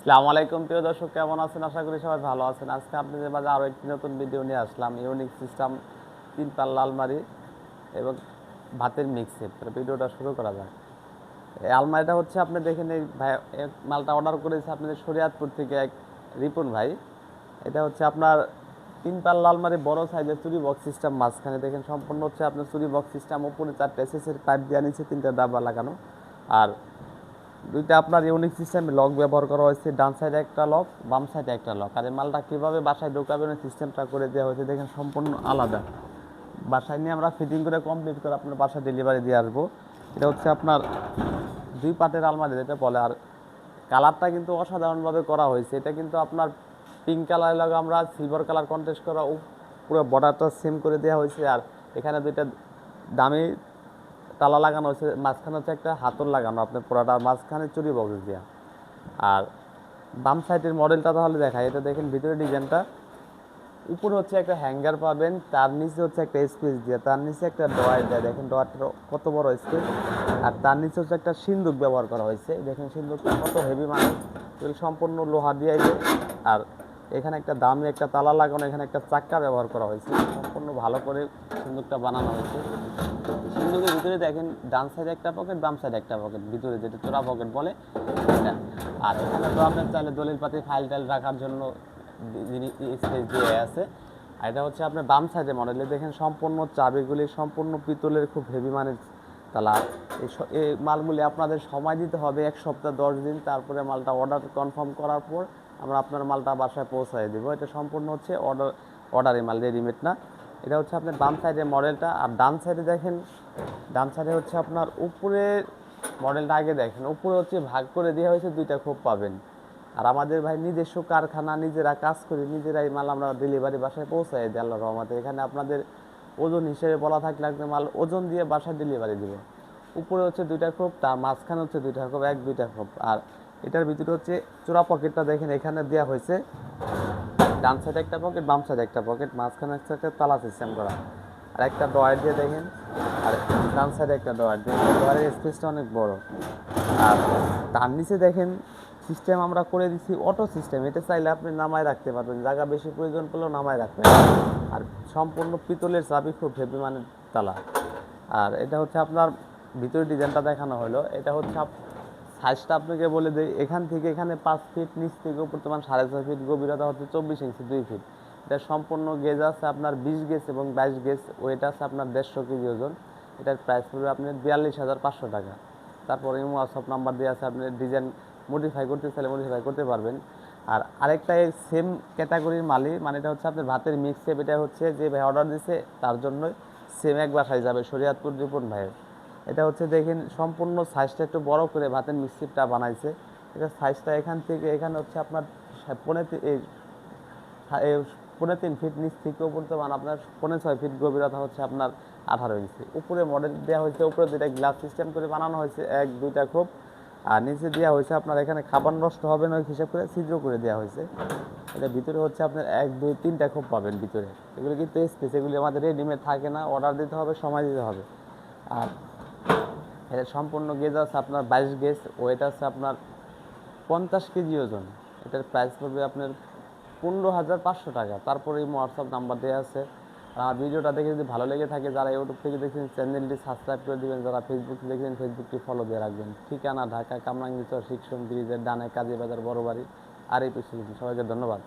আসসালামু আলাইকুম, প্রিয় দর্শক, কেমন আছেন? আশা করি সবাই ভালো আছেন। আজকে আপনাদের মাঝে আরও একটি নতুন ভিডিও নিয়ে আসলাম। ইউনিক সিস্টেম তিন পাল্লা আলমারি এবং ভাতের মিক্সে ভিডিওটা শুরু করা যাক। এই আলমারিটা হচ্ছে আপনি দেখেন এই ভাই, এই মালটা অর্ডার করেছে আপনাদের শরিয়াতপুর থেকে এক রিপন ভাই। এটা হচ্ছে আপনার তিন পাল্লা আলমারি, বড় সাইজের চুরি বক্স সিস্টেম মাঝখানে। দেখেন সম্পূর্ণ হচ্ছে আপনার চুরি বক্স সিস্টেম উপরে চারটে এসএসের পাইপ দিয়ে নিচে তিনটা ডাব্বা লাগানো। আর দুইটা আপনার ইউনিক সিস্টেমে লক ব্যবহার করা হয়েছে, ডান সাইডে একটা লক বাম সাইডে একটা লক আর মালটা কীভাবে বাসায় ঢোকাবেন সিস্টেমটা করে দেওয়া হয়েছে দেখেন সম্পূর্ণ আলাদা। বাসায় নিয়ে আমরা ফিটিং করে কমপ্লিট করে আপনার বাসায় ডেলিভারি দিয়ে আসব। এটা হচ্ছে আপনার দুই পাটের আলমারি যেটা বলে। আর কালারটা কিন্তু অসাধারণভাবে করা হয়েছে। এটা কিন্তু আপনার পিঙ্ক কালার লাগে আমরা সিলভার কালার কন্টেস্ট করা পুরো বর্ডারটা সেম করে দেওয়া হয়েছে। আর এখানে দুইটা দামি তালা লাগানো হয়েছে, মাঝখানে হচ্ছে একটা হাতল লাগানো, আপনার পুরাটা মাঝখানে চুরি বক্স দেওয়া আর বাম সাইডের মডেলটা তাহলে দেখায় এটা দেখেন ভিতরে ডিজাইনটা উপরে হচ্ছে একটা হ্যাঙ্গার পাবেন, তার নিচে হচ্ছে একটা স্পেস দিয়ে, তার নিচে একটা ডয়ার দেয়, দেখেন ডয়ারটা কত বড় স্পেস আর তার নিচে হচ্ছে একটা সিন্দুক ব্যবহার করা হয়েছে, দেখেন সিন্দুকটা কত হেভি মানে সম্পূর্ণ লোহা দিয়ে। আর এখানে একটা দামি একটা তালা লাগানো, এখানে একটা চাক্কা ব্যবহার করা হয়েছে। ভালো করে সিন্দুকটা বানানো হয়েছে। সিন্দুকের ভিতরে দেখেন ডান সাইডে একটা পকেট বাম সাইডে একটা পকেট ভিতরে যেটা চোরা পকেট বলে এটা আর এখানে তো আপনার চাইলে দলিল পাতি ফাইল টাইল রাখার জন্য স্পেস দিয়ে আছে। আর এটা হচ্ছে আপনার বাম সাইডে মডেলে দেখেন সম্পূর্ণ চাবিগুলি, সম্পূর্ণ পিতলের খুব হেভি মানের তালা। এই মালগুলি আপনাদের সময় দিতে হবে এক সপ্তাহ, দশ দিন। তারপরে মালটা অর্ডার কনফার্ম করার পর আমরা আপনার মালটা বাসায় পৌঁছায় দেবো। এটা সম্পূর্ণ হচ্ছে অর্ডার অর্ডারি মাল রেডিমেড না। এটা হচ্ছে আপনার বাম সাইডের মডেলটা। আর ডান সাইডে দেখেন, ডান সাইডে হচ্ছে আপনার উপরে মডেলটা আগে দেখেন। উপরে হচ্ছে ভাগ করে দেওয়া হয়েছে, দুইটা খোপ পাবেন। আর আমাদের ভাই নিজস্ব কারখানা, নিজেরা কাজ করি, নিজেরাই মাল আমরা ডেলিভারি বাসায় পৌঁছাই দিই আল্লাহ রহমতে। এখানে আপনাদের ওজন হিসেবে বলা থাকলে আপনি মাল ওজন দিয়ে বাসায় ডেলিভারি দিব। উপরে হচ্ছে দুইটা খোপ, তার মাঝখানে হচ্ছে দুইটা খোপ, এক দুইটা খোপ। আর এটার ভিতরে হচ্ছে চোরা পকেটটা দেখেন, এখানে দেওয়া হয়েছে। ডান সাইডে একটা পকেট বাম সাইডে একটা পকেট মাঝখানে হচ্ছে একটা তালা সিস্টেম করা। আর একটা ডয়ার দিয়ে দেখেন, আর ডান সাইডে একটা ডয়ার দিয়ে ডয়ারের স্পেসটা অনেক বড়। আর তার নিচে দেখেন সিস্টেম আমরা করে দিচ্ছি অটো সিস্টেম এটা চাইলে আপনি নামায় রাখতে পারবেন। জায়গা বেশি প্রয়োজন পড়লেও নামায় রাখবেন। আর সম্পূর্ণ পিতলের চাবি খুব হেভি মানের তালা। আর এটা হচ্ছে আপনার ভিতরে ডিজাইনটা দেখানো হলো। এটা হচ্ছে সাইজটা আপনাকে বলে দিই, এখান থেকে এখানে পাঁচ ফিট নিচ থেকে উপর তোমার সাড়ে ছয় ফিট গভীরতা হচ্ছে চব্বিশ ইঞ্চি দুই ফিট এটা সম্পূর্ণ গেজ আছে আপনার বিশ গেজ এবং বাইশ গেজ ওয়েট আছে আপনার দেড়শো কেজি ওজন। এটার প্রাইস পড়বে আপনার বিয়াল্লিশ হাজার পাঁচশো টাকা। তারপরে হোয়াটসঅ্যাপ নাম্বার দিয়ে আছে, আপনি ডিজাইন মডিফাই করতে চাইলে মডিফাই করতে পারবেন। আর আরেকটা এই সেম ক্যাটাগরির মালি মানে এটা হচ্ছে আপনার ভাতের মিক্স সেপ এটা হচ্ছে যে ভাই অর্ডার দিছে, তার জন্য সেম এক বাসায় যাবে, শরিয়াতপুর রিপন ভাইয়ের। এটা হচ্ছে দেখেন সম্পূর্ণ সাইজটা একটু বড় করে ভাতের মিক্সিপটা বানাইছে। এটা সাইজটা এখান থেকে, এখানে হচ্ছে আপনার সা- পৌনে তি- এই সা- তিন ফিট নিচ থেকে উপর তো মানে আপনার পৌনে ছয় ফিট গভীরতা হচ্ছে আপনার আঠারো ইঞ্চি উপরে মডেল দেওয়া হয়েছে, উপরে দুইটা গ্লাস সিস্টেম করে বানানো হয়েছে, এক, দুইটা খোপ আর নিচে দেওয়া হয়েছে আপনার এখানে খাবার নষ্ট হবে না হিসাব করে ছিদ্র করে দেওয়া হয়েছে। এটা ভিতরে হচ্ছে আপনার এক, দুই, তিনটা খোপ পাবেন ভিতরে। এগুলো কিন্তু স্পেস এগুলি আমাদের রেডিমেড থাকে না অর্ডার দিতে হবে, সময় দিতে হবে। আর এটা সম্পূর্ণ গেজ আছে আপনার বাইশ গেজ ওয়েট আছে আপনার পঞ্চাশ কেজি ওজন। এটার প্রাইস পড়বে আপনার পনেরো হাজার পাঁচশো টাকা। তারপরে এই হোয়াটসঅ্যাপ নাম্বার দেওয়া আছে। আর ভিডিওটা দেখে যদি ভালো লেগে থাকে, যারা ইউটিউব থেকে দেখছেন চ্যানেলটি সাবস্ক্রাইব করে দিবেন। যারা ফেসবুক দেখছেন ফেসবুকটি ফলো দিয়ে রাখবেন। ঠিকানা ঢাকা কামরাঙ্গীচর শিক্ষণ ব্রিজের ডানে কাজী বাজার বড় বাড়ি আর এই পিছনে সবাইকে ধন্যবাদ।